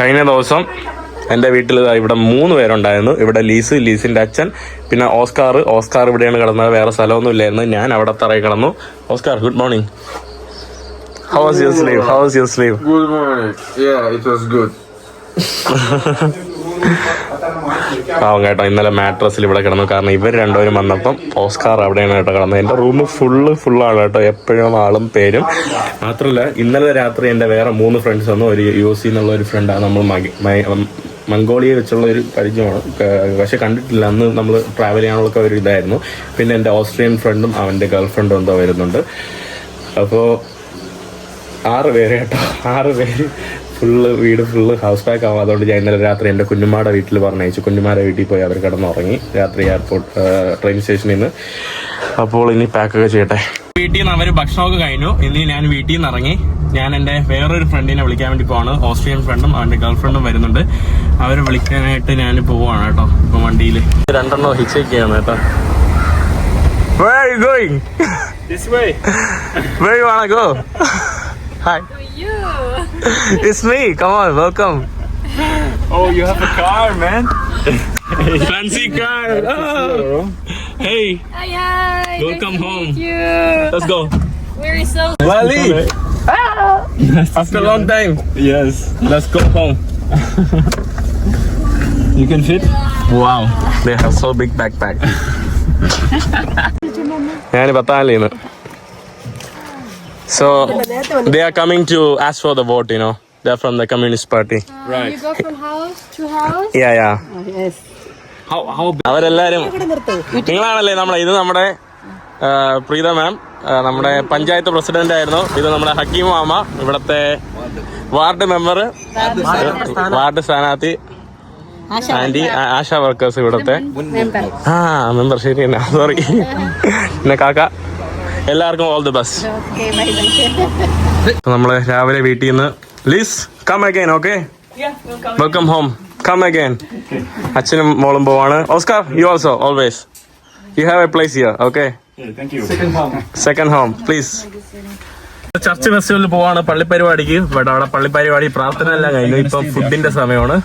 കഴിഞ്ഞ ദിവസം എന്റെ വീട്ടിൽ ഇവിടെ മൂന്ന് പേരുണ്ടായിരുന്നു. ഇവിടെ ലീസ് ലീസിന്റെ അച്ഛൻ പിന്നെ ഓസ്കാർ. ഓസ്കാർ ഇവിടെയാണ് കിടന്നത് വേറെ സ്ഥലമൊന്നും ഇല്ലായിരുന്നു ഞാൻ അവിടെ തറയിൽ കിടന്നു. Oscar good morning how was your sleep how was your sleep good morning ya it was good. പാവം കേട്ടോ ഇന്നലെ മാട്രസിൽ ഇവിടെ കിടന്നു. കാരണം ഇവർ രണ്ടുപേരും വന്നപ്പം ഓസ്കാർ അവിടെയാണ് കേട്ടോ കിടന്നത്. എന്റെ റൂം ഫുള്ള് ഫുള്ളാണ് കേട്ടോ. എപ്പോഴും ആളും പേരും. മാത്രമല്ല ഇന്നലെ രാത്രി എന്റെ വേറെ മൂന്ന് ഫ്രണ്ട്സ് വന്നു. ഒരു യു സി എന്നുള്ള ഒരു ഫ്രണ്ടാണ് നമ്മൾ മംഗോളിയെ വെച്ചുള്ള ഒരു പരിചയമാണ്. പക്ഷെ കണ്ടിട്ടില്ല. അന്ന് നമ്മൾ ട്രാവൽ ചെയ്യാനുള്ള ഒരു ഇതായിരുന്നു. പിന്നെ എന്റെ ഓസ്ട്രിയൻ ഫ്രണ്ടും അവന്റെ ഗേൾ ഫ്രണ്ടും എന്തോ വരുന്നുണ്ട്. അപ്പോൾ ആറ് പേര് കേട്ടോ. ആറ് പേര് ഫുള്ള് വീട് ഫുള്ള് ഹൗസ് പാക്ക് ആവും. അതുകൊണ്ട് ഞാൻ ഇന്നലെ രാത്രി എന്റെ കുഞ്ഞുമാടെ വീട്ടിൽ പറഞ്ഞയച്ചു. കുഞ്ഞുമാരുടെ വീട്ടിൽ പോയി അവർ കിടന്നുറങ്ങി. രാത്രി എയർപോർട്ട് ട്രെയിൻ സ്റ്റേഷനിൽ നിന്ന് അപ്പോൾ ഇനി പാക്കൊക്കെ ചെയ്യട്ടെ. വീട്ടിൽ നിന്ന് അവർ ഭക്ഷണമൊക്കെ കഴിഞ്ഞു. ഇനി ഞാൻ വീട്ടിൽ നിന്ന് ഇറങ്ങി. ഞാൻ എന്റെ വേറൊരു ഫ്രണ്ടിനെ വിളിക്കാൻ വേണ്ടി പോവാണ്. ഓസ്ട്രിയൻ ഫ്രണ്ടും അവന്റെ ഗേൾ ഫ്രണ്ടും വരുന്നുണ്ട്. അവരെ വിളിക്കാനായിട്ട് ഞാൻ പോവാണ് കേട്ടോ. ഇപ്പം വണ്ടിയിൽ രണ്ടെണ്ണം ഹിച്ചൊക്കെയാണ് കേട്ടോ. Where are you going? This way. Where you wanna go? Hi. You. It's me. Come on, welcome. Oh, you have a car, man. Fancy car. Oh. Hey, Hi, hi. Welcome nice to home. meet you. let's go. We're so. Wally. After a long time, Yes. let's go home. You can fit. Wow, they have so big backpack. ഞാൻ പത്താലിന്ന് So they are coming to ask for the vote, you know. They're from the Communist Party. Right. You go from house to house. Yeah, yeah. How how അവരെല്ലാരും നിങ്ങളാണല്ലേ നമ്മളെ? ഇത് നമ്മുടെ ആ, പ്രീത മാം ആ, നമ്മുടെ panchayat president ആയിരുന്നു. ഇത് നമ്മുടെ ഹക്കീം മാമ ഇവിടത്തെ വാർഡ് മെമ്പർ വാർഡ് സ്ഥാനാർത്ഥി ആന്റി ആ- ആശാ വർക്കേഴ്സ് ഇവിടത്തെ. ആ മെമ്പർ ശരി തന്നെ സോറി പിന്നെ കാക്ക. എല്ലാവർക്കും ഓൾ ദി ബെസ്റ്റ്. നമ്മൾ രാവിലെ വീട്ടിൽ നിന്ന് please come again okay welcome home come again അച്ഛനും മോളും പോവാണ്. Oscar you also always you have a place here okay. Second home please church ഫെസ്റ്റിവലിൽ പോവാണ് പള്ളി പരിപാടിക്ക്. ബട്ട് അവിടെ പള്ളി പരിപാടി പ്രാർത്ഥന എല്ലാം കഴിഞ്ഞു. ഇപ്പൊ ഫുഡിന്റെ സമയമാണ്.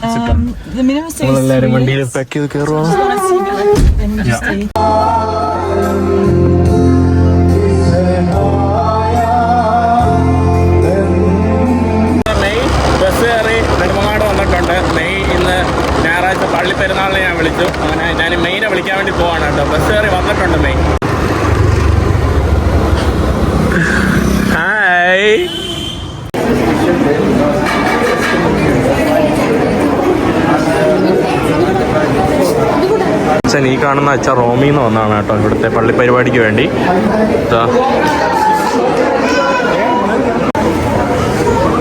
Three വണ്ടിയിൽ പാക്ക് ചെയ്ത് കയറുവാണ്? പെരുന്നാളിനെ ഞാൻ വിളിച്ചു. അങ്ങനെ ഞാൻ മെയിനെ വിളിക്കാൻ വേണ്ടി പോവാണ് കേട്ടോ. ബസ് കയറി വന്നിട്ടുണ്ട് മെയിൻ ഹായ് അച്ഛൻ ഈ കാണുന്ന അച്ഛൻ റോമിന്ന് വന്നാണ് കേട്ടോ. ഇവിടുത്തെ പള്ളി പരിപാടിക്ക് വേണ്ടി.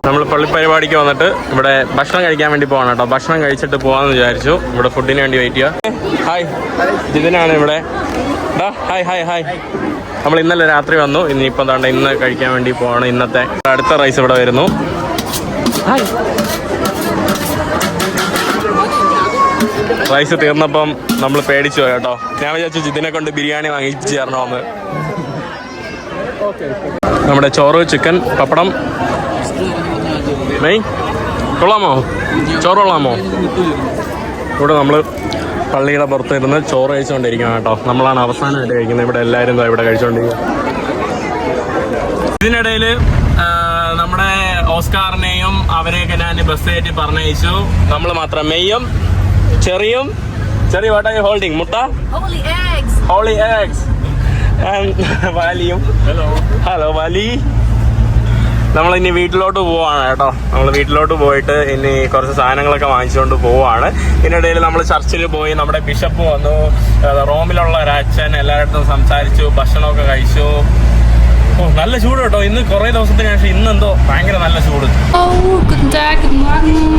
ഇതാ പള്ളി പരിപാടിക്ക് വന്നിട്ട് ഇവിടെ ഭക്ഷണം കഴിക്കാൻ വേണ്ടി പോവാണ് കേട്ടോ. ഭക്ഷണം കഴിച്ചിട്ട് പോകാമെന്ന് വിചാരിച്ചു. ഇവിടെ ഫുഡിന് വേണ്ടി വെയിറ്റ് ചെയ്യുക ഹായ് ജിതിനാണ് ഇവിടെ. ഡാ ഹായ് ഹായ് ഹായ് നമ്മൾ ഇന്നലെ രാത്രി വന്നു. ഇനിയിപ്പോൾ എന്താണ്ട് ഇന്ന് കഴിക്കാൻ വേണ്ടി പോവാണ്. ഇന്നത്തെ അടുത്ത റൈസ് ഇവിടെ വരുന്നു. ഹായ് റൈസ് തീർന്നപ്പം നമ്മൾ പേടിച്ചു പോയി കേട്ടോ. ഞാൻ വിചാരിച്ചു ജിതിനെ കൊണ്ട് ബിരിയാണി വാങ്ങിച്ചു ചേർന്നോന്ന് നമ്മുടെ ചോറ് ചിക്കൻ പപ്പടം മെയ് കൊള്ളാമോ? ചോറ് കൊള്ളാമോ? ഇവിടെ നമ്മൾ പള്ളിയുടെ പുറത്ത് ഇരുന്ന് ചോറ് കഴിച്ചുകൊണ്ടിരിക്കുകയാണ് കേട്ടോ. നമ്മളാണ് അവസാനമായിട്ട് കഴിക്കുന്നത്. ഇവിടെ എല്ലാവരും ഇവിടെ കഴിച്ചുകൊണ്ടിരിക്കുക. ഇതിനിടയിൽ നമ്മുടെ ഓസ്കാറിനെയും അവരെയൊക്കെ ഞാൻ ബസ് കയറ്റി പറഞ്ഞയച്ചു. നമ്മൾ മാത്രം മെയ്യും ചെറിയും ചെറിയ വാട്ടായി ഹോൾഡിംഗ് മുട്ട. ഹോളി എക്സ് വാലിയും. ഹലോ ഹലോ വാലി. നമ്മൾ ഇനി വീട്ടിലോട്ട് പോവാണ് കേട്ടോ. നമ്മൾ വീട്ടിലോട്ട് പോയിട്ട് ഇനി കുറച്ച് സാധനങ്ങളൊക്കെ വാങ്ങിച്ചുകൊണ്ട് പോവാണ്. ഇതിനിടയിൽ നമ്മൾ ചർച്ചിൽ പോയി നമ്മുടെ ബിഷപ്പ് വന്നു. റോമിലുള്ള ഒരു അച്ഛൻ എല്ലായിടത്തും സംസാരിച്ചു ഭക്ഷണമൊക്കെ കഴിച്ചു. ഓ നല്ല ചൂട് കേട്ടോ. ഇന്ന് കുറെ ദിവസത്തിന് ശേഷം ഇന്ന് എന്തോ ഭയങ്കര നല്ല ചൂട്.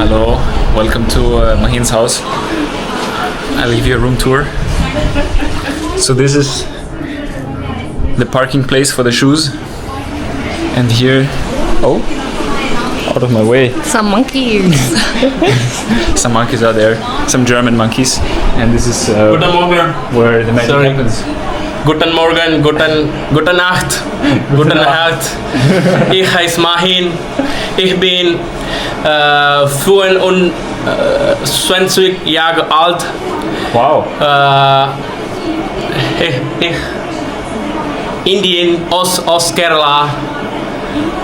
Hello welcome to Maheen's house I welcome you room tour. So this is the parking place for the shoes. And here, oh, out of my way. Some monkeys. Some monkeys are there, some German monkeys. And this is uh, where the magic Sorry. happens. Guten Morgen, guten, guten Nacht, guten Nacht. Ich heiße Mahin. Ich bin äh, 25 Jahre alt. Wow. Äh, ich, ich, Indien, Ost, Ostkerala.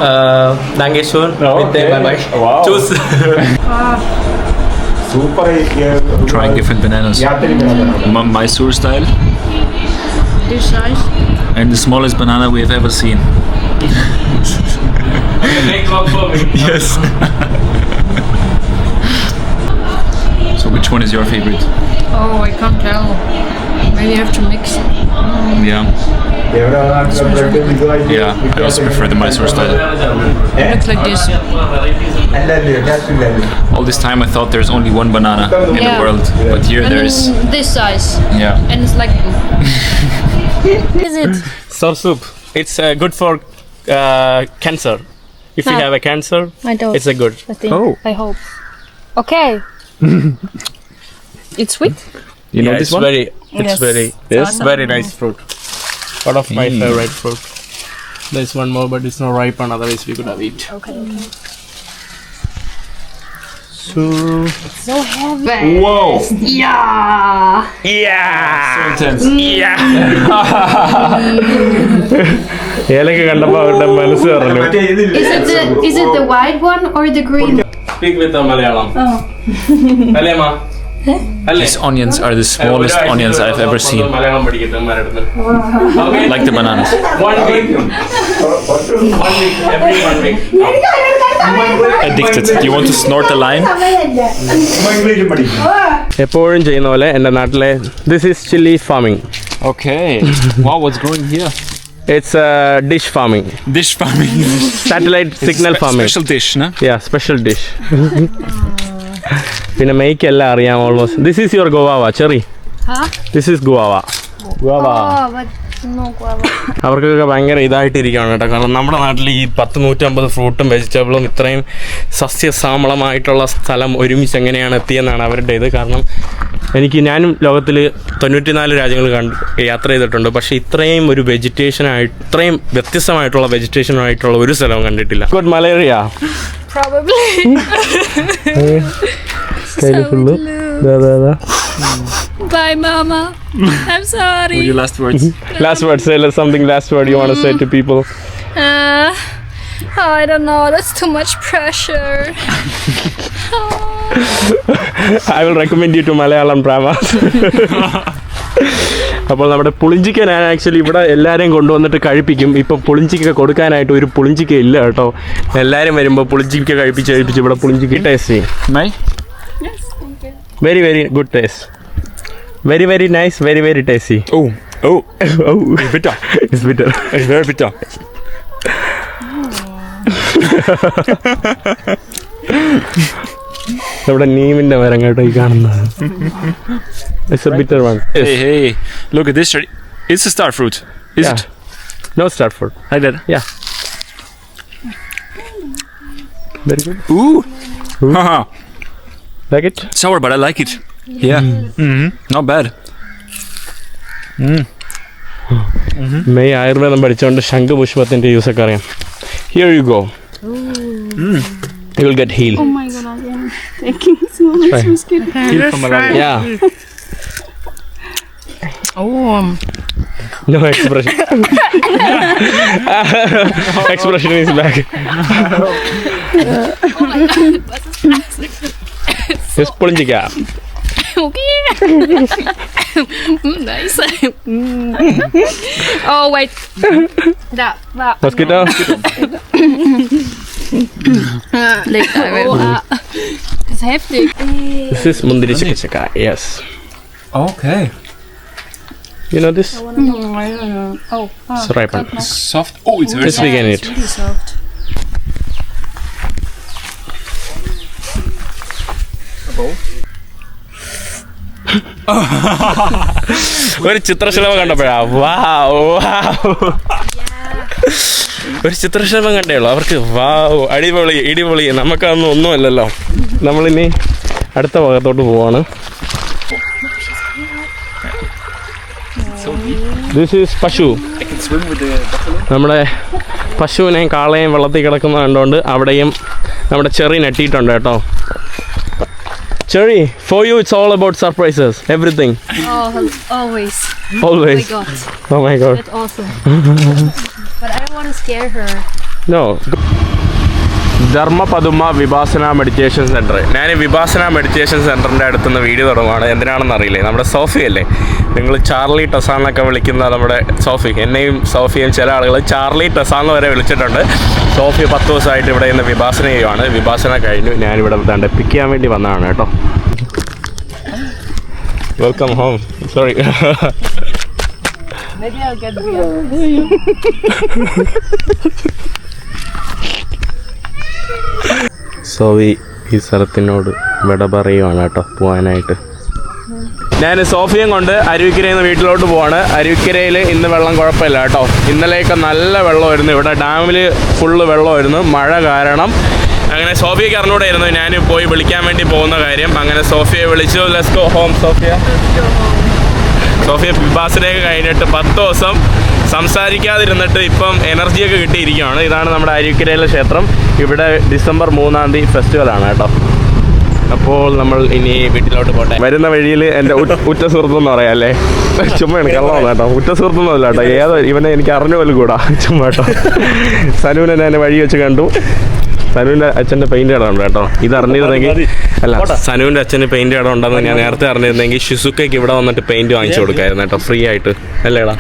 Uh, äh, Dankeschön. Bitte, oh, bye bye. Wow. Tschüss. Super. Trying different bananas. M- Mysore style. This size. And the smallest banana we have ever seen. Make luck for me. Yes. so which one is your favorite? Oh, I can't tell. Maybe you have to mix. Yeah. Yeah, I also prefer the Mysore style. Looks like this. All this time I thought there's only one banana in the world, but here And there's this size. yeah. And it's like. is it? Sour soup. It's uh, good for uh, cancer. If you Ah. have a cancer, I don't. it's a good. I think. Oh. I hope. Okay. it's sweet. You know yeah, this it's one? very, it's Yes. very, Yes? very nice fruit One of my Mm. favorite fruit. There's one more, but it's not ripe, and otherwise we could have eat. Okay. So So heavy. Whoa! Yeah. yeah, Intense. yeah. ഏലൊക്കെ കണ്ടപ്പോ അവരുടെ മനസ്സ് പറഞ്ഞു Is it the is it the white one or the green? Speak with Malayalam അല്ലേ മാ അല്ലേ These onions are the smallest onions I've ever seen. Malayalam പഠിക്കട്ടെ ഉമ്മാരടുത്ത് Like the bananas. One week. One week. Every one week. Addicted. You want to snort a line? എപ്പോഴും ചെയ്യുന്ന പോലെ എൻ്റെ നാട്ടിലെ this is chilli farming Okay. wow, what's growing here? It's dish farming Dish farming. Satellite signal Spe- farming Special dish, no? Yeah special dish പിന്നെ make എല്ലാം അറിയാം almost this is your guava cherry? This is guava. അവർക്കൊക്കെ ഭയങ്കര ഇതായിട്ടിരിക്കുകയാണ് കേട്ടോ. കാരണം നമ്മുടെ നാട്ടിൽ ഈ പത്ത് നൂറ്റമ്പത് ഫ്രൂട്ടും വെജിറ്റബിളും ഇത്രയും സസ്യസാമളമായിട്ടുള്ള സ്ഥലം ഒരുമിച്ച് എങ്ങനെയാണ് എത്തിയെന്നാണ് അവരുടെ ഇത്. കാരണം എനിക്ക് ഞാനും ലോകത്തിൽ തൊണ്ണൂറ്റിനാല് രാജ്യങ്ങൾ കണ്ട് യാത്ര ചെയ്തിട്ടുണ്ട്. പക്ഷേ ഇത്രയും ഒരു വെജിറ്റേഷനായിട്ട് ഇത്രയും വ്യത്യസ്തമായിട്ടുള്ള വെജിറ്റേഷനായിട്ടുള്ള ഒരു സ്ഥലവും കണ്ടിട്ടില്ല. Good malaria. കയ്യിൽ da. Bye, Mama. I'm sorry. Your last words. last words. Say something. Last word you want to say to people. Uh, oh, I don't know. That's too much pressure. I will recommend you to Malayalam dramas. അപ്പോൾ നമ്മുടെ പുളിഞ്ചിക്ക ഞാൻ actually ഇവിടെ എല്ലാവരെയും കൊണ്ടുവന്നിട്ട് കഴിപ്പിക്കും ഇപ്പം പുളിഞ്ചിക്ക കൊടുക്കാനായിട്ട് ഒരു പുളിഞ്ചിക്ക ഇല്ല കേട്ടോ എല്ലാവരും വരുമ്പോൾ പുളിഞ്ചിക്ക കഴിപ്പിച്ച് കഴിപ്പിച്ച് ഇവിടെ പുളിഞ്ചിക്ക ടേസ്റ്റ് ചെയ്യും May? Very very good taste very very nice very very tasty Oh. Oh. Oh bitter it's bitter It's very bitter. നമ്മുടെ നീമിന്റെ മരം കേട്ടോ ഈ കാണുന്നത് it's a bitter one Hey, hey. Look at this. tree. It's a star fruit. Is Yeah. it? No start food Like that? Very good Ooh. Haha. Like it Sour, but I like it. Yeah. Mm-hmm. Not bad. May ആയുർവേദം പഠിച്ചുകൊണ്ട് ശംഖുപുഷ്പത്തിന്റെ use ഒക്കെ അറിയാം here you go you will get heal Oh my god, I am taking so much mosquito. Yeah Oh. No expression ಡೆಸ್ ಪೊಳಿಂಜಿಕ nice. oh wait, that that. Mosquito. Legt oh, ah. Das ist heftig. This is Mundiri yes. Okay. You know this? Oh, it's ripe. Soft. Oh, it's very soft. It. Really soft. ഒരു ചിത്രശലഭം കണ്ടപ്പോഴാ. വാ ഒരു ചിത്രശലഭം കണ്ടേ അവർക്ക് വാ അടിപൊളി ഇടിപൊളി. നമുക്കതൊന്നും ഒന്നുമല്ലല്ലോ. നമ്മളിനി അടുത്ത ഭാഗത്തോട്ട് പോവാണ്. ദിസ് ഈസ് പശു. നമ്മുടെ പശുവിനെയും കാളയും വെള്ളത്തിൽ കിടക്കുന്ന കണ്ടുകൊണ്ട് അവിടെയും നമ്മുടെ ചെറി നെട്ടിയിട്ടുണ്ട് കേട്ടോ. Cherry, for you it's all about surprises. Everything. Oh, always. Always. Oh my god. Oh my god. That's awesome. but I don't want to scare her. No. Go ധർമ്മപതുമ Vipassana meditation centre ഞാൻ Vipassana വിഭാസന meditation സെന്ററിന്റെ അടുത്തുനിന്ന് video തുടങ്ങുകയാണ് എന്തിനാണെന്ന് അറിയില്ലേ? നമ്മുടെ സോഫി അല്ലേ? നിങ്ങൾ ചാർലി ടസാൻ എന്നൊക്കെ വിളിക്കുന്ന നമ്മുടെ സോഫി. എന്നെയും സോഫിയും ചില ആളുകൾ ചാർലി ടസാൻ എന്ന് വരെ വിളിച്ചിട്ടുണ്ട്. സോഫി പത്ത് ദിവസമായിട്ട് ഇവിടെ ഇന്ന് വിഭാസന ചെയ്യുവാണ്. വിഭാസന കഴിഞ്ഞു. ഞാനിവിടെ തണ്ട് പിക്ക് ചെയ്യാൻ വേണ്ടി വന്നതാണ് കേട്ടോ. Welcome home sorry Maybe I'll get the Sovi ഈ സ്ഥലത്തിനോട് വിട പറയുവാണ് കേട്ടോ പോകാനായിട്ട് ഞാൻ സോഫിയും കൊണ്ട് അരുവിക്കരയിൽ നിന്ന് വീട്ടിലോട്ട് പോവാണ്. അരുവിക്കരയിൽ ഇന്ന് വെള്ളം കുഴപ്പമില്ല കേട്ടോ. ഇന്നലെയൊക്കെ നല്ല വെള്ളമായിരുന്നു. ഇവിടെ ഡാമിൽ ഫുള്ള് വെള്ളമായിരുന്നു. മഴ കാരണം അങ്ങനെ സോഫിയക്ക് അറിഞ്ഞൂടായിരുന്നു ഞാൻ പോയി വിളിക്കാൻ വേണ്ടി പോകുന്ന കാര്യം. അങ്ങനെ സോഫിയെ വിളിച്ചു. Let's go home Sophia. Sophia വിഭാസനയൊക്കെ കഴിഞ്ഞിട്ട് പത്ത് ദിവസം സംസാരിക്കാതിരുന്നിട്ട് ഇപ്പം എനർജിയൊക്കെ കിട്ടിയിരിക്കുകയാണ്. ഇതാണ് നമ്മുടെ അരിക്കരയിലെ ക്ഷേത്രം. ഇവിടെ ഡിസംബർ മൂന്നാം തീയതി ഫെസ്റ്റിവലാണ് കേട്ടോ. അപ്പോൾ നമ്മൾ ഇനി വീട്ടിലോട്ട് പോട്ടെ. വരുന്ന വഴിയിൽ എന്റെ ഉറ്റ- സുഹൃത്ത് എന്ന് പറയാം അല്ലേ? ചുമ്മാണ് കള്ളമാണ് കേട്ടോ. ഉറ്റ സുഹൃത്തൊന്നുമല്ല കേട്ടോ. ഏതോ ഇവനെ എനിക്ക് അറിഞ്ഞ പോലും കൂടാ. ചുമ്മാ കേട്ടോ. സനുവിനെ ഞാൻ വഴി വെച്ച് കണ്ടു. സനുവിന്റെ അച്ഛന്റെ പെയിന്റ് കട ഉണ്ട് കേട്ടോ. ഇത് അറിഞ്ഞിരുന്നെങ്കിൽ അല്ല സനുവിന്റെ അച്ഛന് പെയിന്റ് കട ഉണ്ടെന്ന് ഞാൻ നേരത്തെ അറിഞ്ഞിരുന്നെങ്കിൽ ഷിസുക്കയ്ക്ക് ഇവിടെ വന്നിട്ട് പെയിന്റ് വാങ്ങിച്ചു കൊടുക്കായിരുന്നു കേട്ടോ. ഫ്രീ ആയിട്ട്. അല്ലേടാ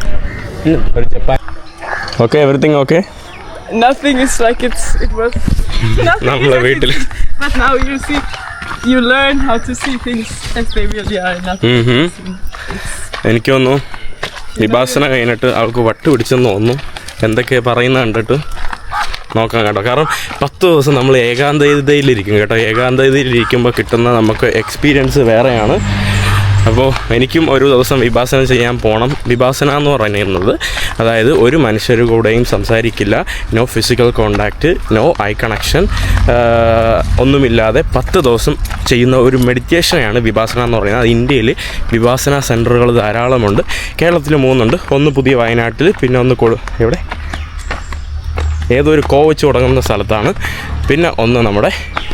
okay everything okay Nothing is like it's it was. Nothing നമ്മളെ വീട്ടിൽ but now you see you learn how to see things as they really are Not. എനിക്ക് തോന്നുന്നു വിഭാസന കഴിഞ്ഞിട്ട് അവൾക്ക് വട്ട് പിടിച്ചെന്ന് തോന്നുന്നു. എന്തൊക്കെ പറയുന്ന കണ്ടിട്ട് നോക്കാം കേട്ടോ. കാരണം പത്ത് ദിവസം നമ്മൾ ഏകാന്തതയിലിരിക്കും കേട്ടോ. ഏകാന്തതയിലിരിക്കുമ്പോൾ കിട്ടുന്ന നമുക്ക് എക്സ്പീരിയൻസ് വേറെയാണ്. അപ്പോൾ എനിക്കും ഒരു ദിവസം വിഭാസന ചെയ്യാൻ പോകണം വിഭാസന എന്ന് പറയുന്നത് അതായത് ഒരു മനുഷ്യരുടെ കൂടെയും സംസാരിക്കില്ല. No physical contact no eye connection ഒന്നുമില്ലാതെ പത്ത് ദിവസം ചെയ്യുന്ന ഒരു മെഡിറ്റേഷനാണ് വിഭാസന എന്ന് പറയുന്നത്. അത് ഇന്ത്യയിൽ വിഭാസന സെന്ററുകൾ ധാരാളമുണ്ട്. കേരളത്തിൽ മൂന്നുണ്ട്. ഒന്ന് പുതിയ വയനാട്ടിൽ പിന്നെ ഒന്ന് കൊടു എവിടെ? ഏതൊരു കോ വെച്ച് തുടങ്ങുന്ന സ്ഥലത്താണ്. പിന്നെ ഒന്ന് നമ്മുടെ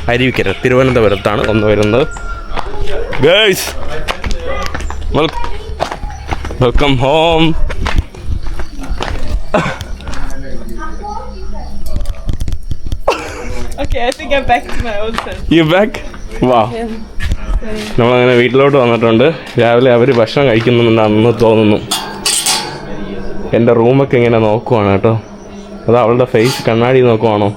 അരുവിക്കര തിരുവനന്തപുരത്താണ് ഒന്ന് വരുന്നത്. Girls welcome home okay. I think I'm back to my old self. You back വാ നമ്മളങ്ങനെ വീട്ടിലോട്ട് വന്നിട്ടുണ്ട് രാവിലെ അവർ ഭക്ഷണം കഴിക്കുന്നുണ്ടെന്ന് തോന്നുന്നു എന്റെ റൂമൊക്കെ ഇങ്ങനെ നോക്കുവാണ് കേട്ടോ അത് അവളുടെ ഫേസ് കണ്ണാടി നോക്കുവാണോ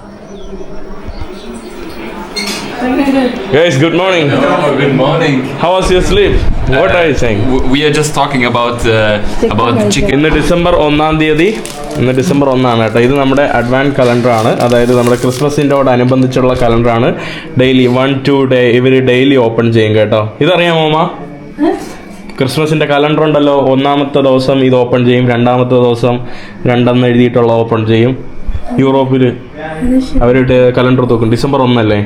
Guys, good morning. Good morning. How was your sleep? What are you saying? We are just talking talking about uh, about the chicken. ഇന്ന് ഡിസംബർ ഒന്നാം തീയതി ഇന്ന് ഡിസംബർ ഒന്നാണ് കേട്ടോ. ഇത് നമ്മുടെ അഡ്വാൻസ് കലണ്ടറാണ് അതായത് നമ്മുടെ ക്രിസ്മസിന്റെയോട് അനുബന്ധിച്ചുള്ള കലണ്ടറാണ് ഡെയിലി വൺ ടു ഡേ ഇവർ ഡെയിലി ഓപ്പൺ ചെയ്യും കേട്ടോ. ഇതറിയാമോ അമ്മ ക്രിസ്മസിന്റെ കലണ്ടർ ഉണ്ടല്ലോ. ഒന്നാമത്തെ ദിവസം ഇത് ഓപ്പൺ ചെയ്യും രണ്ടാമത്തെ ദിവസം രണ്ടെന്ന് എഴുതിയിട്ടുള്ള ഓപ്പൺ ചെയ്യും. യൂറോപ്പിൽ അവരുടെ കലണ്ടർ തോക്കും ഡിസംബർ ഒന്നല്ലേ?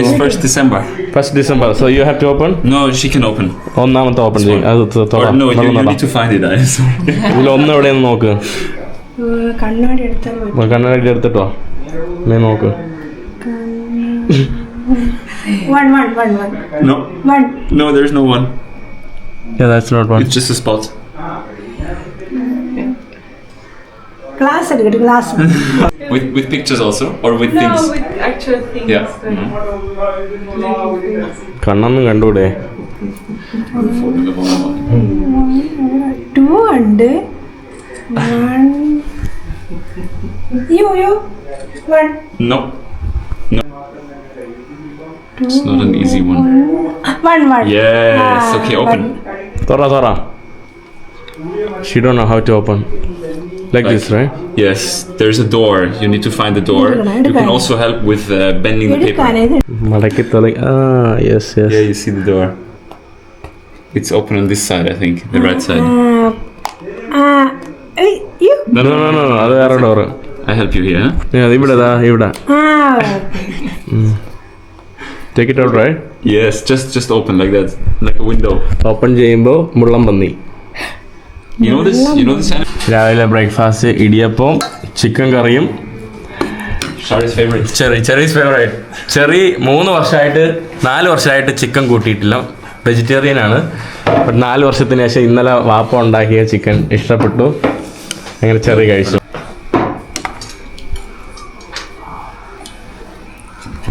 is first December. First December so you have to open No, she can open. ഒന്നാമത്തെ ഓപ്പൺ ചെയ്യും. അത് തൊടാം. No, you, വെള്ളം need to find it. I sorry. എവിടെയെന്ന് നോക്ക്. കണ്ണാടി എടുത്താൽ കണ്ണാടി എടുത്തിട്ടോ? നീ നോക്ക്. One one one one no, one no, there's no one. Yeah, that's not one. It's just a spot. Glass എടുക്കട്ടെ glass With with pictures also, or with No, things. with actual things. Yeah. like Mhm. കണ്ണൊന്നും കണ്ടൂടെ to ഉണ്ട് യോ യോ one No. No. It's not an easy one. One one Yes. Okay, open. തുറ തുറ she do know how to Open like this right Yes, there's a door. You need to find the door. എടുക്കണം, You can എടുക്കണം. also help with uh, bending the എടുക്കാൻ paper. ഇത് മടക്കി തളി ആ yes Yeah, yes you see the door. It's open on this side, I think, the right side. ആ ഏയ്, യ്യോ. No, no no no അത് വേറെ door I help you here. Huh? ഇവിടെ ദാ ഇവിടെ ആ take it out right Yes, just just open like that, like a window. Open ചെയ്യുമ്പോൾ മുള്ളം പന്നി You know this? You know this? രാവിലെ ബ്രേക്ക്ഫാസ്റ്റ് ഇടിയപ്പം ചിക്കൻ കറിയും cherry. Cherry cherries favourite cherry മൂന്ന് വർഷമായിട്ട് നാല് വർഷമായിട്ട് ചിക്കൻ കൂട്ടിയിട്ടില്ല വെജിറ്റേറിയൻ ആണ് ബട്ട് നാല് വർഷത്തിന് ശേഷം ഇന്നലെ വാപ്പ ഉണ്ടാക്കിയ ചിക്കൻ ഇഷ്ടപ്പെട്ടു അങ്ങനെ ചെറി കഴിച്ചു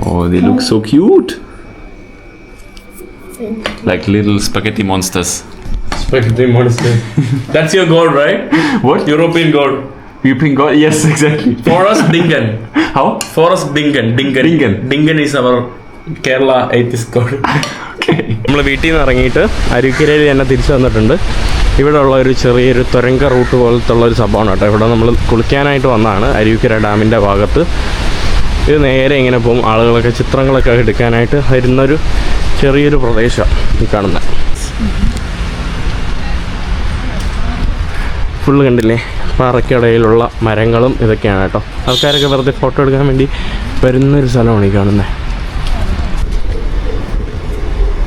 Oh, they look so cute. Like little spaghetti monsters. That's your goal, right? What? European goal. European God? Yes, exactly. Forest Dingan. How? Forest Dingan. Dingan. Dingan. Dingan is our Kerala atheist god. നമ്മൾ വീട്ടിൽ നിന്ന് ഇറങ്ങിയിട്ട് അരുക്കരയിൽ തന്നെ തിരിച്ചു വന്നിട്ടുണ്ട് ഇവിടെ ഉള്ള ഒരു ചെറിയൊരു തുരങ്ക റൂട്ട് പോലത്തെ ഉള്ള ഒരു സംഭവമാണ് കേട്ടോ ഇവിടെ നമ്മൾ കുളിക്കാനായിട്ട് വന്നതാണ് അരുവിക്കര ഡാമിന്റെ ഭാഗത്ത് ഇത് നേരെ ഇങ്ങനെ പോകും ആളുകളൊക്കെ ചിത്രങ്ങളൊക്കെ എടുക്കാനായിട്ട് വരുന്നൊരു ചെറിയൊരു പ്രദേശമാണ് ഈ കാണുന്നത് ഫുള്ള് കണ്ടില്ലേ? പാറയ്ക്കിടയിലുള്ള മരങ്ങളും ഇതൊക്കെയാണ് കേട്ടോ. ആൾക്കാരൊക്കെ വെറുതെ ഫോട്ടോ എടുക്കാൻ വേണ്ടി വരുന്നൊരു സ്ഥലമാണ് ഈ കാണുന്നത്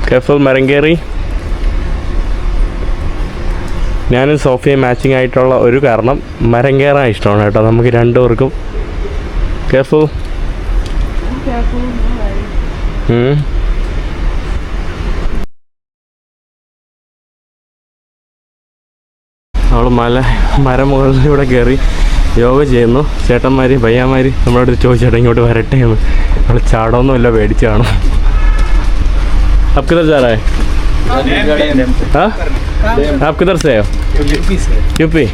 കെഫൽ മരം കയറി. ഞാനും സോഫിയ മാച്ചിങ് ആയിട്ടുള്ള ഒരു കാരണം മരം കയറാൻ ഇഷ്ടമാണ് കേട്ടോ. നമുക്ക് രണ്ടുപേർക്കും. കെഫൽ അവൾ മല മരമുകളിലൂടെ കയറി യോഗ ചെയ്യുന്നു ചേട്ടന്മാർ പയ്യന്മാർ നമ്മളോട് ചോദിച്ചേട്ടാ ഇങ്ങോട്ട് വരട്ടെ എന്ന് അവൾ ചാടമൊന്നുമില്ല പേടിച്ചാണ് आप किधर जा रहा है हाँ आप किधर से हो यूपी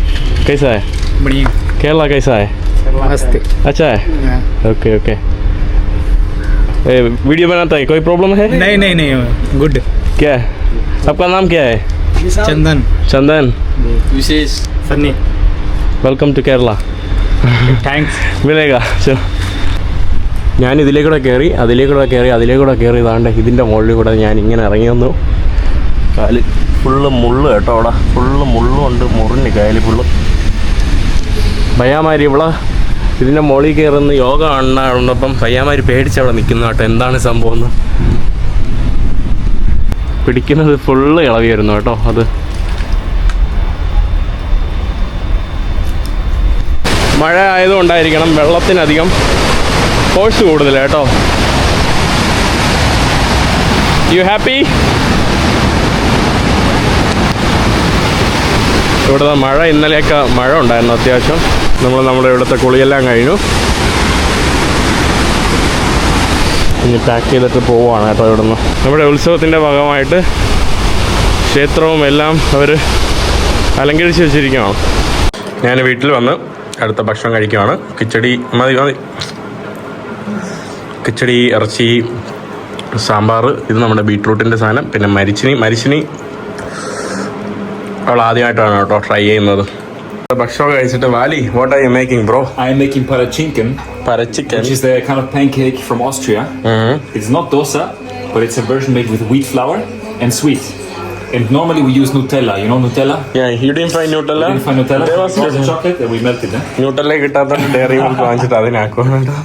कैसा है बढ़िया केरला कैसा है मस्त अच्छा है ओके ओके ए, वीडियो बनाता है कोई प्रॉब्लम है नहीं नहीं नहीं गुड क्या है आपका नाम क्या है चंदन चंदन विशेष funny welcome to Kerala thanks വിവേക ചോ ഞാൻ ഇതിലേക്കൂടെ കയറി അതിലേക്കൂടെ കയറി അതിലേക്കൂടെ കയറി ഇതാണ്ട് ഇതിൻ്റെ മുകളിൽ കൂടെ ഞാൻ ഇങ്ങനെ ഇറങ്ങി വന്നു കാല് ഫുള്ള് മുള്ള് കേട്ടോ അവിടെ ഫുള്ള് മുള്ളുണ്ട് മുറിഞ്ഞ് കായല് ഫുള്ള് ഭയ്യാമാരി ഇവിടെ ഇതിൻ്റെ മുകളിൽ കയറുന്ന യോഗ കാണുന്നപ്പം ഭയ്യാമാരി പേടിച്ച് അവിടെ നിൽക്കുന്ന കേട്ടോ എന്താണ് സംഭവം എന്ന് പിടിക്കുന്നത് ഫുള്ള് ഇളവി വരുന്നു കേട്ടോ അത്. മഴ ആയതുകൊണ്ടായിരിക്കണം വെള്ളത്തിനധികം ഫോഴ്സ് കൂടുതൽ കേട്ടോ. യു ഹാപ്പി ഇവിടുത്തെ മഴ ഇന്നലെയൊക്കെ മഴ ഉണ്ടായിരുന്നു അത്യാവശ്യം. നമ്മൾ നമ്മുടെ ഇവിടുത്തെ കുളിയെല്ലാം കഴിഞ്ഞു. ഇനി പാക്ക് ചെയ്തിട്ട് പോവുകയാണ് കേട്ടോ ഇവിടുന്ന്. നമ്മുടെ ഉത്സവത്തിന്റെ ഭാഗമായിട്ട് ക്ഷേത്രവും എല്ലാം അവർ അലങ്കരിച്ച് വെച്ചിരിക്കുകയാണ് ഞാൻ വീട്ടിൽ വന്ന് അടുത്ത ഭക്ഷണം കഴിക്കുകയാണ് കിച്ചടി മതി മതി. കിച്ചടി ഇറച്ചി സാമ്പാർ ഇത് നമ്മുടെ ബീട്രൂട്ടിന്റെ സാധനം. പിന്നെ മരിച്ചിനി മരിച്ചിനി അവൾ ആദ്യമായിട്ടാണ് കേട്ടോ ട്രൈ ചെയ്യുന്നത്. ഭക്ഷണം കഴിച്ചിട്ട് Vali what are you making bro I'm making for making parachinken, പരച്ചിക്കൻ which is the kind of pancake from Austria. It's not dosa, but it's a version made with wheat flour and sweet. And normally we use Nutella. You know Nutella? You didn't find Nutella We find Nutella. It's also chocolate and we melt it. Eh? Nutella കിട്ടാത്ത diary milk വാങ്ങിച്ചിട്ട് അതിനാക്കുന്നുണ്ടോ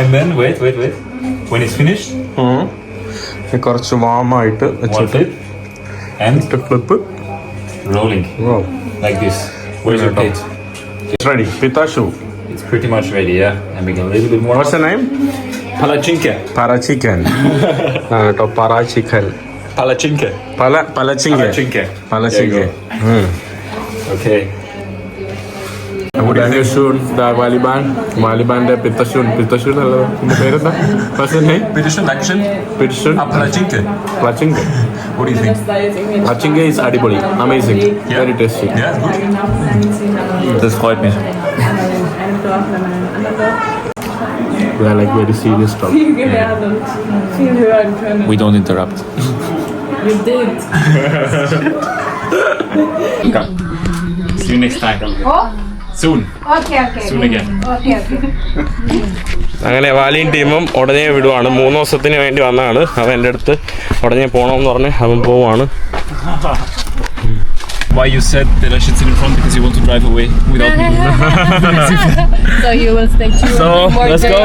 And then wait, wait, wait. When it's finished, കുറച്ച് വാമായിട്ട് one വെച്ചിട്ട് flip and flip rolling like this. Where's your plate? Ready പിത്താഷു It's Pretty much ready, yeah. And we can a little bit more. What's name Palachinke. പരാച്ചിക്കൻ ആ കേട്ടോ പറാച്ചിക്കൻ Palachinke. പല പലച്ചിങ്ക Palachinke. പലച്ചിങ്ക There you go. Okay. പിത്തശൂൺ വാലിബാൻ വാലിബാന്റെ പിത്തശൂൺ പിത്തശൂൺ അല്ലത് എന്റെ പേരെന്താ first name Bitte schön, Dankeschön. പിത്തശൂൺ Ah, Palachinke. പ്ലച്ചിങ്ക What do you think? പ്ലച്ചിങ്ക ഈസ് അടിപൊളി amazing very tasty Ja, ist gut. Das freut mich. ടോക്ക് gelernt und viel hören können. We don't interrupt. You did. Come. See you next time. Soon. Okay okay Soon again. Okay okay അങ്ങനെ വാലിയും ടീമും ഉടനെ വിടുവാണ് മൂന്ന് ദിവസത്തിന് വേണ്ടി വന്നതാണ് അവൻ എന്റെ അടുത്ത് ഉടനെ പോകണമെന്ന് പറഞ്ഞ് അവൻ പോവാണ് Why you said that I should sit in front because you want to drive away without me? So you will stay tuned. So, let's go.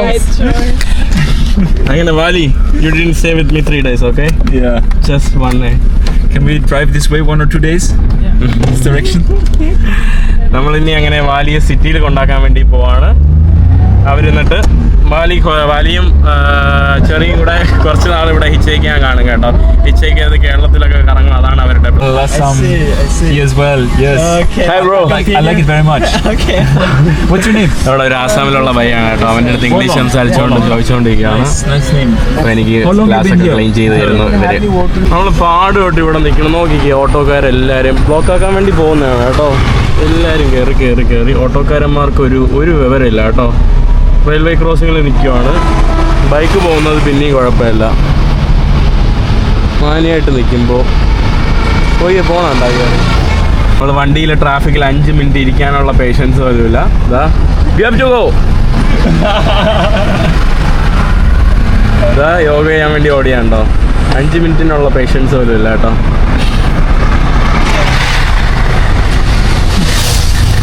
അങ്ങനെ Vali you didn't stay with me three days okay Yeah. just one day Can we drive this way one or two days? this direction? നമ്മൾ ഇനി അങ്ങനെ വാലിയെ സിറ്റിയിൽ കൊണ്ടാക്കാൻ വേണ്ടി പോവാണ് അവരെന്നിട്ട് Valley ബാലിയും ചെറിയും കൂടെ കുറച്ച് നാൾ ഇവിടെ ഹിച്ചേക്കാൻ കാണും കേട്ടോ ഹിച്ചേക്ക് ചെയ്ത് കേരളത്തിലൊക്കെ കറങ്ങും അതാണ് അവരുടെ Last see as well. Yes. Hi, bro. I like it very much. okay. What's your name? അവിടെ ഒരു ആസാമിലുള്ള പയ്യാണ് കേട്ടോ അവന്റെ അടുത്ത് ഇംഗ്ലീഷ് സംസാരിച്ചുകൊണ്ട് ചോദിച്ചുകൊണ്ടിരിക്കുകയാണ് Nice, nice name. അപ്പൊ എനിക്ക് How long you ക്ലാസ് ഒക്കെ here? ക്ലീൻ ചെയ്ത് തരുന്നു ഇവർ നമ്മൾ പാട് തൊട്ട് ഇവിടെ നിൽക്കണം നോക്കിക്കേ ഓട്ടോക്കാരെല്ലാരും ബ്ലോക്ക് ആക്കാൻ വേണ്ടി പോകുന്നതാണ് കേട്ടോ എല്ലാരും കയറി കയറി കയറി ഓട്ടോക്കാരന്മാർക്ക് ഒരു ഒരു വിവരമില്ല കേട്ടോ റെയിൽവേ ക്രോസിങ്ങിൽ നിൽക്കുവാണ് ബൈക്ക് പോകുന്നത് പിന്നെയും കുഴപ്പമില്ല. മാനിയായിട്ട് നിൽക്കുമ്പോൾ പോയി പോണുണ്ടാകുക നമ്മൾ വണ്ടിയിൽ ട്രാഫിക്കിൽ അഞ്ച് മിനിറ്റ് ഇരിക്കാനുള്ള പേഷ്യൻസ് വരില്ല ഇതാ go. ഇതാ യോഗ ചെയ്യാൻ വേണ്ടി ഓടിയാണ്ടോ അഞ്ച് മിനിറ്റിനുള്ള പേഷ്യൻസ് പോലും ഇല്ല കേട്ടോ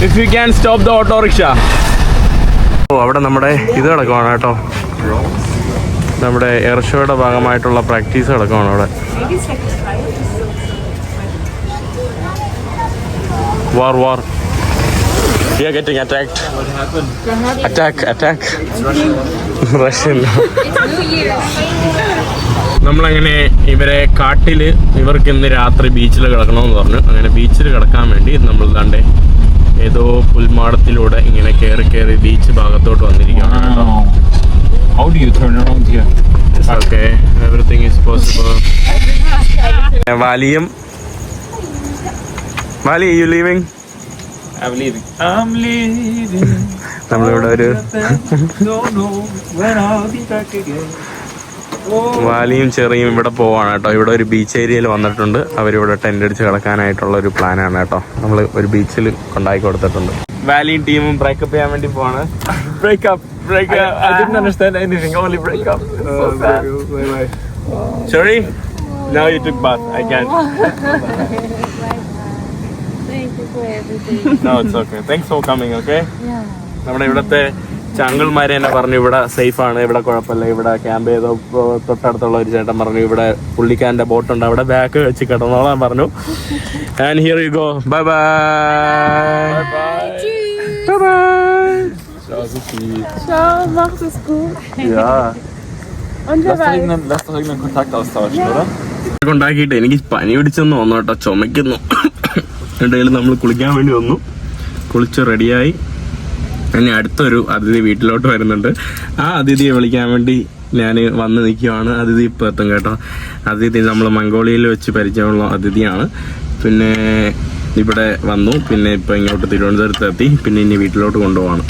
if you can stop the autorickshaw ഓ അവിടെ നമ്മുടെ ഇത് കിടക്കുവാണ് കേട്ടോ നമ്മുടെ എയർ ഷോയുടെ ഭാഗമായിട്ടുള്ള പ്രാക്ടീസ് കിടക്കുവാണ് അവിടെ വാർ വാർ We are getting attacked. Attack, attack. Russian. നമ്മളങ്ങനെ ഇവരെ കാട്ടിൽ ഇവർക്ക് ഇന്ന് രാത്രി ബീച്ചിൽ കിടക്കണമെന്ന് പറഞ്ഞു അങ്ങനെ ബീച്ചിൽ കിടക്കാൻ വേണ്ടി നമ്മൾ ദാണ്ടെ ഏതോ പുൽമാടത്തിലൂടെ ഇങ്ങനെ കയറി കയറി ബീച്ച് ഭാഗത്തോട്ട് വന്നിരിക്കുകയാണ് കേട്ടോ Wow. How do you turn around here? Okay everything is possible വാലിയും Vali you leaving I'm leaving. I'm leaving. നമ്മളിവിടെ ഒരു വാലിയും ചെറിയും ഇവിടെ പോവാണ് കേട്ടോ. ഇവിടെ ഒരു ബീച്ച് ഏരിയയിൽ വന്നിട്ടുണ്ട്. അവരിവിടെ ടെന്റ് അടിച്ച് കിടക്കാനായിട്ടുള്ള ഒരു പ്ലാനാണ് കേട്ടോ. നമ്മൾ ഒരു ബീച്ചിൽ കൊണ്ടാക്കി കൊടുത്തിട്ടുണ്ട്. വാലിയും ടീമും ബ്രേക്കപ്പ് ചെയ്യാൻ വേണ്ടി പോവാണ്. Breakup sad. Cherry now you bath I can't. Thank you for everything. no it's okay. Thanks for coming okay? നമ്മുടെ ഇവിടുത്തെ ചങ്കിൾമാരെ തന്നെ പറഞ്ഞു ഇവിടെ സേഫ് ആണ് ഇവിടെ കുഴപ്പമില്ല ഇവിടെ ക്യാമ്പ് ചെയ്തോ തൊട്ടടുത്തുള്ള ഒരു ചേട്ടൻ പറഞ്ഞു ഇവിടെ പുള്ളിക്കാരന്റെ ബോട്ട് ഉണ്ട് അവിടെ ബാക്ക് വെച്ച് കിടന്നോളാൻ പറഞ്ഞു and here you go bye bye bye bye Ciao, macht es gut. യാ Und wer Lass doch weiß. irgendeinen, lass doch irgendeinen Kontakt austauschen, oder? ഉണ്ടാക്കിയിട്ട് എനിക്ക് പനി പിടിച്ചെന്ന് വന്നു കേട്ടോ ചുമയ്ക്കുന്നു ഇടയിൽ നമ്മൾ കുളിക്കാൻ വേണ്ടി വന്നു കുളിച്ച് റെഡിയായി ഇനി അടുത്തൊരു അതിഥി വീട്ടിലോട്ട് വരുന്നുണ്ട്. ആ അതിഥിയെ വിളിക്കാൻ വേണ്ടി ഞാൻ വന്ന് നിൽക്കുവാണ്. അതിഥി ഇപ്പം എത്തും കേട്ടോ. അതിഥി നമ്മൾ മംഗോളിയയിൽ വെച്ച് പരിചയമുള്ള അതിഥിയാണ്. പിന്നെ ഇവിടെ വന്നു. പിന്നെ ഇപ്പം ഇങ്ങോട്ട് തിരുവനന്തപുരത്ത് എത്തി. പിന്നെ ഇനി വീട്ടിലോട്ട് കൊണ്ടുപോവാണ്.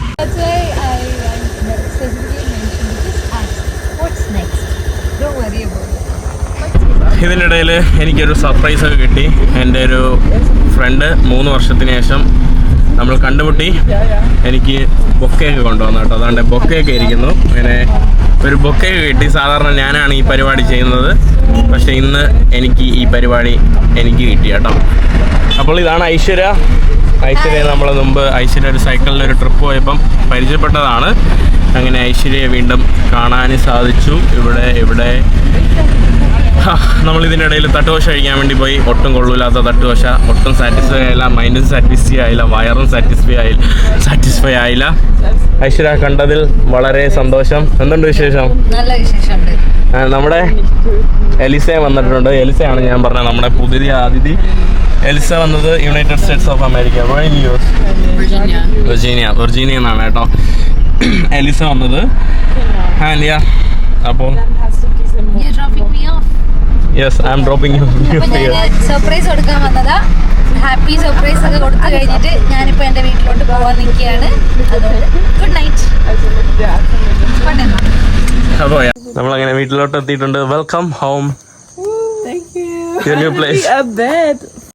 ഇതിനിടയിൽ എനിക്കൊരു സർപ്രൈസ് ഒക്കെ കിട്ടി. എന്റെ ഒരു ഫ്രണ്ട് മൂന്ന് വർഷത്തിന് ശേഷം നമ്മൾ കണ്ടുമുട്ടി. എനിക്ക് ബൊക്കയൊക്കെ കൊണ്ടുവന്നു കേട്ടോ. അതുകൊണ്ട് ബൊക്കയൊക്കെ ഇരിക്കുന്നു. അങ്ങനെ ഒരു ബൊക്കയൊക്കെ കിട്ടി. സാധാരണ ഞാനാണ് ഈ പരിപാടി ചെയ്യുന്നത്. പക്ഷേ ഇന്ന് എനിക്ക് ഈ പരിപാടി എനിക്ക് കിട്ടി കേട്ടോ. അപ്പോൾ ഇതാണ് ഐശ്വര്യ. ഐശ്വര്യ നമ്മൾ മുമ്പ് ഐശ്വര്യ ഒരു സൈക്കിളിൽ ഒരു ട്രിപ്പ് പോയപ്പം പരിചയപ്പെട്ടതാണ്. അങ്ങനെ ഐശ്വര്യയെ വീണ്ടും കാണാൻ സാധിച്ചു. ഇവിടെ ഇവിടെ നമ്മൾ ഇതിന്റെ ഇടയിൽ തട്ടുദോശ കഴിക്കാൻ വേണ്ടി പോയി. ഒട്ടും കൊള്ളൂലാത്ത തട്ടുദോശ ഒട്ടും സാറ്റിസ്ഫൈ ആയില്ല. മൈൻഡും സാറ്റിസ്ഫൈ ആയില്ല. വയറും സാറ്റിസ്ഫൈ ആയില്ല സാറ്റിസ്ഫൈ ആയില്ല. ഐശ്വര്യ കണ്ടതിൽ വളരെ സന്തോഷം. എന്തുണ്ട് വിശേഷം? നല്ല നമ്മുടെ എലിസ വന്നിട്ടുണ്ട്. എലിസയാണ് ഞാൻ പറഞ്ഞത് നമ്മുടെ പുതിയ അതിഥി. എലിസ വന്നത് United States of America Virginia. Virginia. എന്നാണ് കേട്ടോ. എലിസ വന്നത്. ആ ലിയ. അപ്പോൾ You're dropping me off. Yes I am dropping you surprise കൊടുക്കാൻ വന്നതാ. ഹാപ്പി സർപ്രൈസ് ഒക്കെ കൊടുത്തു കഴിഞ്ഞിട്ട് ഞാനിപ്പോ എന്റെ വീട്ടിലോട്ട് പോവാൻ നിൽക്കുകയാണ്. അതുകൊണ്ട് ഗുഡ് നൈറ്റ് അപ്പോൾ നമ്മളങ്ങനെ വീട്ടിലോട്ട് എത്തിയിട്ടുണ്ട് welcome home new place. A bed.